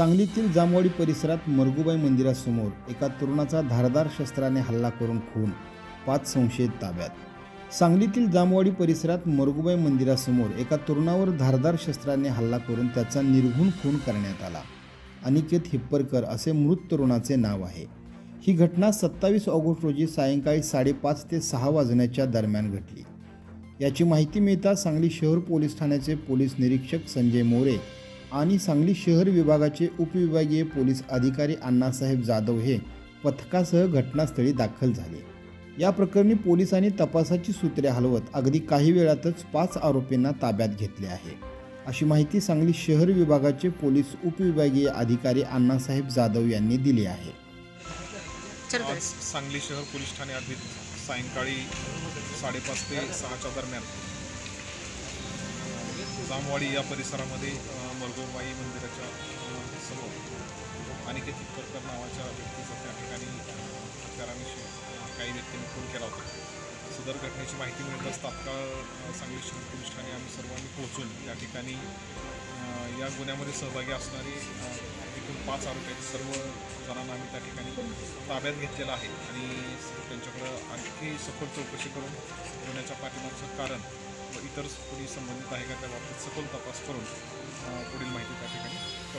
सांगलीतील जामवाडी परिसरात मरगुबाई मंदिरासमोर एका तरुणाचा धारदार शस्त्राने हल्ला करून खून पाच संशयित ताब्यात. सांगलीतील जामवाडी परिसरात मरगुबाई मंदिरासमोर एका तरुणावर धारदार शस्त्राने हल्ला करून त्याचा निर्घुण खून करण्यात आला. अनिकेत हिप्परकर असे मृत तरुणाचे नाव आहे. ही घटना सत्तावीस ऑगस्ट रोजी सायंकाळी साडेपाच ते सहा वाजण्याच्या दरम्यान घडली. याची माहिती मिळताच सांगली शहर पोलीस ठाण्याचे पोलीस निरीक्षक संजय मोरे आणि सांगली शहर विभागाचे उपविभागीय पोलीस अधिकारी अण्णासाहेब जाधव हे पथकासह घटनास्थळी दाखल झाले. या प्रकरणी पोलिसांनी तपासाची सूत्रे हलवत अगदी काही वेळातच पाच आरोपींना ताब्यात घेतले आहे. अशी माहिती सांगली शहर विभागाचे पोलीस उपविभागीय अधिकारी अण्णासाहेब जाधव यांनी दिली आहे. चल आज सांगली शहर पोलीस ठाणे सायंकाळी साडेपाच ते सहाच्या दरम्यान जामवाडी या परिसरामध्ये मरगोबाई मंदिराच्या समोर अनिकेत हितकरकर नावाच्या व्यक्तीचा त्या ठिकाणी अ, काही व्यक्तींनी फोन केला होता. सदर घटनेची माहिती मिळताच तात्काळ सांगली शहर पोलीस ठाणे आम्ही सर्वांनी पोहोचून या ठिकाणी या गुन्ह्यामध्ये सहभागी असणारे एकूण पाच आरोपी आहेत. सर्व जणांना आम्ही त्या ठिकाणी ताब्यात घेतलेलं आहे. आणि त्यांच्याकडं आणखी सखोल चौकशी करून गुन्ह्याच्या पाठिंबाचं कारण व इतर कोणी संबंधित आहे का त्या बाबतीत सखोल तपास करून पुढील माहिती त्या ठिकाणी